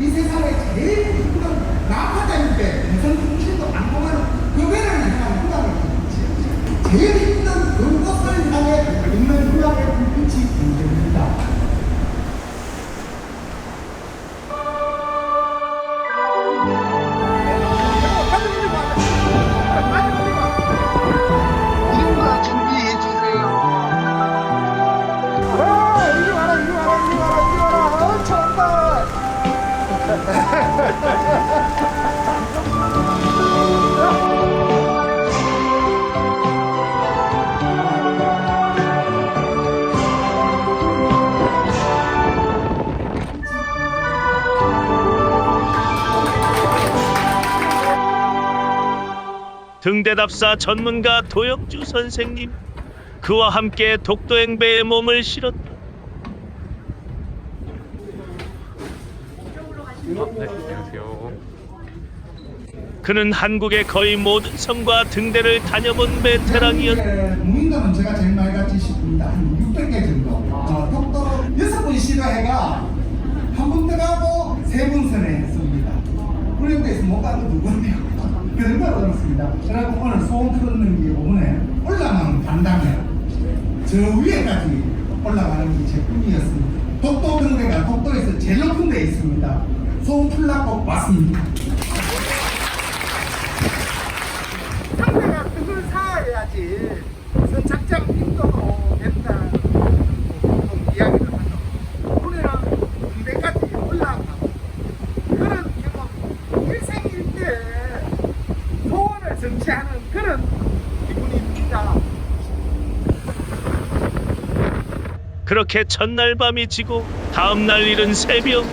이 세상에 제일 이쁜 낙하자인데 무슨 중심도 안 통하는 그 배를 향한 지었지. 제일 이쁜 그것을 향해 있는 후광의 불빛이 존재합니다. 등대답사 전문가 도영주 선생님 그와 함께 독도행배에 몸을 실었다. 그는 한국의 거의 모든 섬과 등대를 다녀본 베테랑이었다. 무인도는 제가 제일 많이 같이 싶습니다. 한 600개 정도. 어, 독도 여섯 분 시도해가 한 분 들어가고 세 분 선회했습니다. 훈련대에서 못 가도 두 분이요. 그 정도로 어렵습니다. 그래고 오늘 소원 풀는 게 오늘 올라가는 반당에 저 위에까지 올라가는 게 제 꿈이었습니다. 독도 등대가 독도에서 제일 높은 데 있습니다. 소원 풀라고 왔습니다. 상대가 뜻을 사야지 무슨 작전 빈도도 된다 보통 이야기를 하죠 우리는 군대까지 올라가고 그런 경험 일생일대 소원을 성취하는 그런 기분입니다 그렇게 첫날 밤이 지고 다음날 이른 새벽.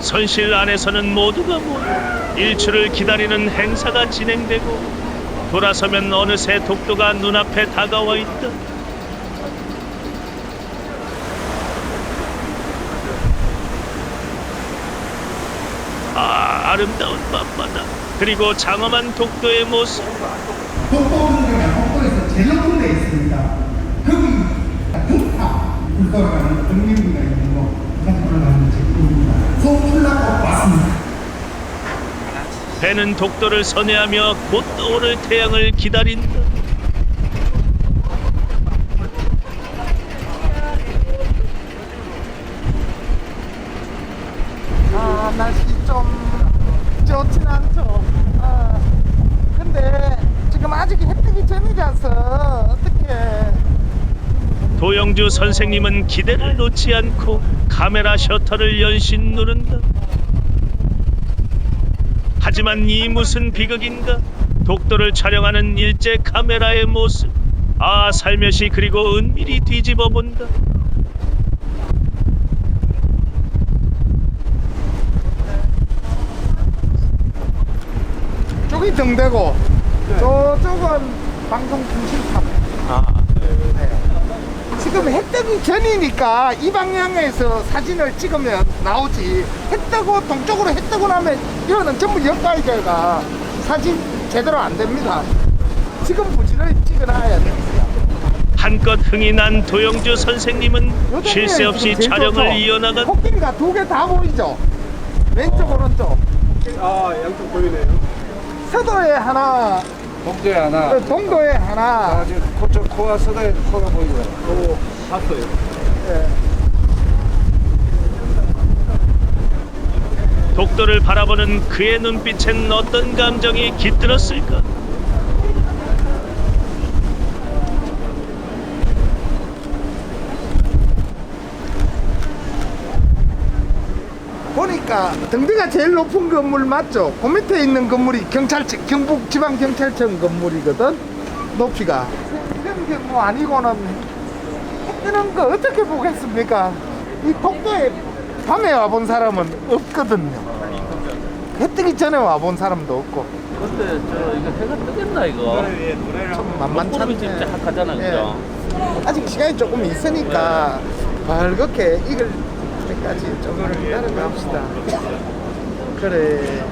선실 안에서는 모두가 모여 일출을 기다리는 행사가 진행되고 돌아서면 어느새 독도가 눈앞에 다가와 있다. 아 아름다운 밤바다. 그리고 장엄한 독도의 모습 배는 독도를 선회하며 곧 떠오를 태양을 기다린다. 아 날씨 좀 좋진 않죠. 아 근데 지금 아직 해 뜨기 전이라서 어떻게 도영주 선생님은 기대를 놓지 않고 카메라 셔터를 연신 누른다. 하지만 이 무슨 비극인가? 독도를 촬영하는 일제 카메라의 모습. 아 살며시 그리고 은밀히 뒤집어 본다. 쪽이 등대고 저쪽은 방송 중심탑. 아, 지금 해 뜨기 전이니까 이 방향에서 사진을 찍으면 나오지. 해 뜨고 동쪽으로 해 뜨고 나면 이거는 전부 역가이저가 사진 제대로 안 됩니다. 지금 부지런히 찍어놔야 됩니다. 한껏 흥이 난 도영주 선생님은 쉴 새 없이 촬영을 이어나간 코끼리가 두 개 다 보이죠? 왼쪽 오른쪽 아 양쪽 보이네요. 서도에 하나 복도에 하나. 어, 동도에 하나 아, 지금 코, 저 코와 서다에 코가 보이고요. 오, 봤어요. 예. 독도를 바라보는 그의 눈빛엔 어떤 감정이 깃들었을까? 보니까 등대가 제일 높은 건물 맞죠? 그 밑에 있는 건물이 경찰청 경북 지방 경찰청 건물이거든 높이가 게뭐 아니고는 해 뜨는 거 어떻게 보겠습니까? 이 독도에 밤에 와본 사람은 없거든요 해 뜨기 전에 와본 사람도 없고 근데 저 이거 해가 뜨겠나 이거? 진짜 핫하잖아 그죠? 예. 아직 시간이 조금 있으니까 밝게 익을 때까지 조금 기다려 봅시다. 그래.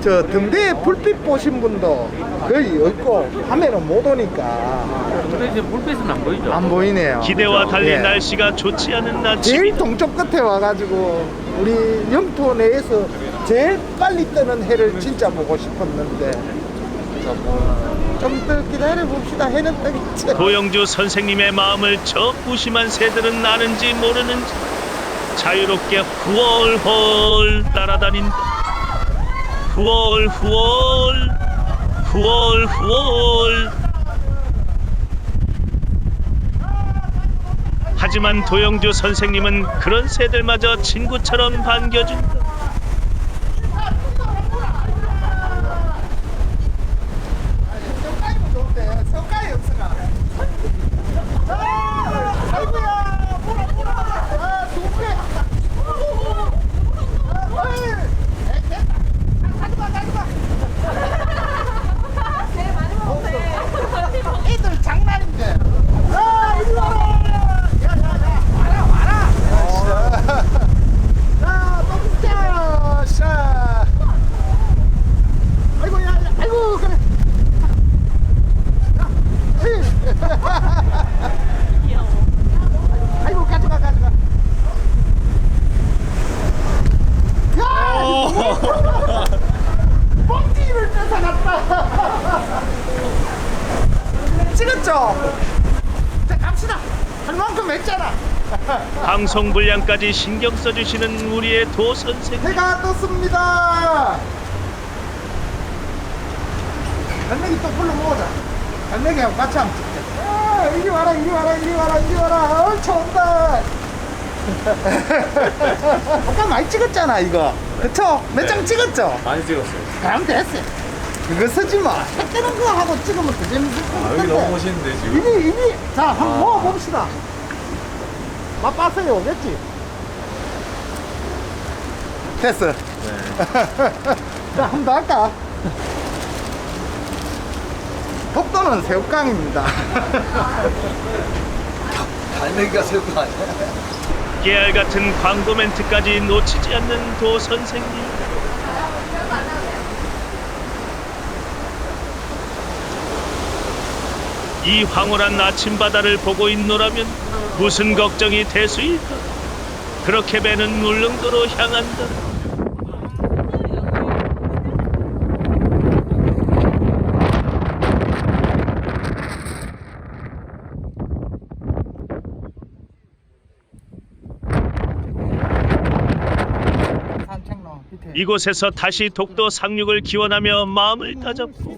저 등대에 불빛 보신 분도 거의 없고 밤에는 못 오니까 근데 이제 불빛은 안 보이죠? 안 보이네요. 기대와 달리 예. 날씨가 좋지 않은 아침 제일 동쪽 끝에 와가지고 우리 영토 내에서 제일 빨리 뜨는 해를 진짜 보고 싶었는데 좀 더 기다려 봅시다. 해는 뜨겠지. 도영주 선생님의 마음을 저 무심한 새들은 아는지 모르는지 자유롭게 후얼헐 따라다닌다. 후얼후얼 후얼후얼 하지만 도영주 선생님은 그런 새들마저 친구처럼 반겨준다. 성깔이면 좋은데 성깔이 없어가. 아, 아이고야, 뭐라 뭐라. 아, 좋게. 가지마, 가지마. 애들 장난인데. 아, 이리 와라. 야, 야, 야, 와라, 와라. 자, 똥자, 샤. 아이고, 야, 야, 아이고, 그래. 아이고 가져가 가져가 야 뻥튀기를 뺏어갔다 찍었죠? 자 갑시다 할 만큼 했잖아 방송 분량까지 신경 써주시는 우리의 도 선생. 해가 떴습니다. 갈매기 또 불러 모으자. 갈매기하고 같이 한번 찍자 아, 이리 와라 이리 와라 이리 와라 이리 와라. 엄청 온다. 아까 많이 찍었잖아 이거. 그쵸? 몇 장 찍었죠? 많이 찍었어요. 그럼 됐어 그거 쓰지 마. 색다른 거 하고 찍으면 더 재밌을 것 아, 여기 같은데. 너무 멋있는데 지금. 이리 이리 자 한번 모아봅시다 맛봤어요 오겠지? 됐어 네. 자, 한 번 더 할까? 독도는 새우깡입니다. 갈매기가 새우가 아니야? 깨알 같은 광고 멘트까지 놓치지 않는 도 선생님. 이 황홀한 아침 바다를 보고 있노라면 무슨 걱정이 대수일까? 그렇게 배는 울릉도로 향한다. 산책로 밑에. 이곳에서 다시 독도 상륙을 기원하며 마음을 다잡고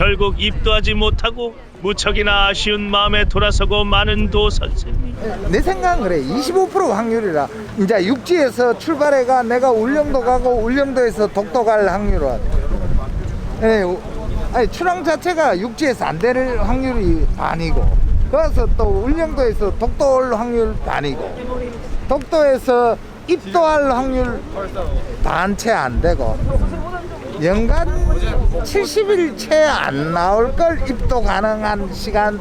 결국 입도하지 못하고 무척이나 아쉬운 마음에 돌아서고 마는 도 선생님. 내 생각은 그래. 25% 확률이라. 이제 육지에서 출발해가 내가 울릉도 가고 울릉도에서 독도 갈 확률은. 예, 우- 아니 출항 자체가 육지에서 안 될 확률이 반이고. 그래서 또 울릉도에서 독도 올 확률 반이고. 독도에서 입도할 확률 반채 안 되고. 연간 70일 채 안 나올 걸 입도 가능한 시간.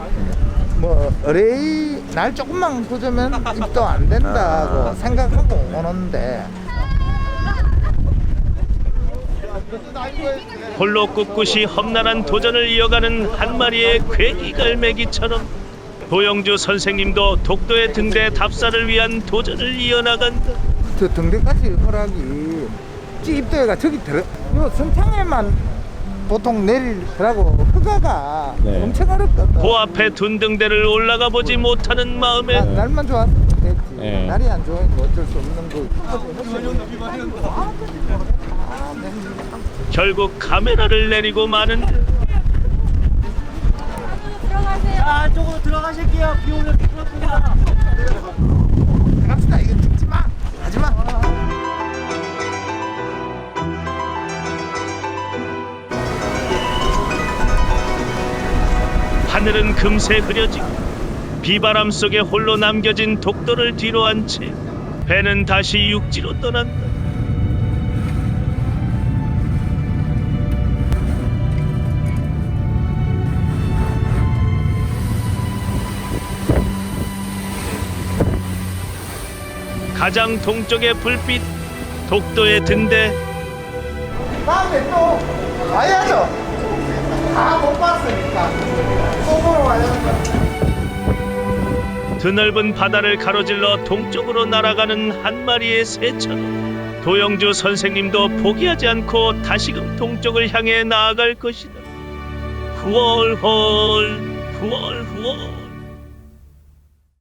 뭐 의뢰의 날 조금만 굳으면 입도 안 된다고 생각하고 오는데. 홀로 꿋꿋이 험난한 도전을 이어가는 한 마리의 괴기갈매기처럼 도영주 선생님도 독도의 등대 답사를 위한 도전을 이어나간다. 저 등대까지 허락이 찌 입도해가 저기 들어 요 선창에만 보통 내리더라고 허가가 엄청 어렵거든 보 앞에 둔 등대를 올라가 보지 못하는 마음에 나- 날만 좋았으면 됐지 날이 안 좋으니까 어쩔 수 없는 거 결국 카메라를 내리고 마는 듯. 갑시다 금세 흐려지고 비바람 속에 홀로 남겨진 독도를 뒤로 한 채 배는 다시 육지로 떠난다. 가장 동쪽의 불빛 독도에 든대 다음에 또 와야죠 드넓은 바다를 가로질러 동쪽으로 날아가는 한 마리의 새처럼 도영주 선생님도 포기하지 않고 다시금 동쪽을 향해 나아갈 것이다. 후월 월 후월 후월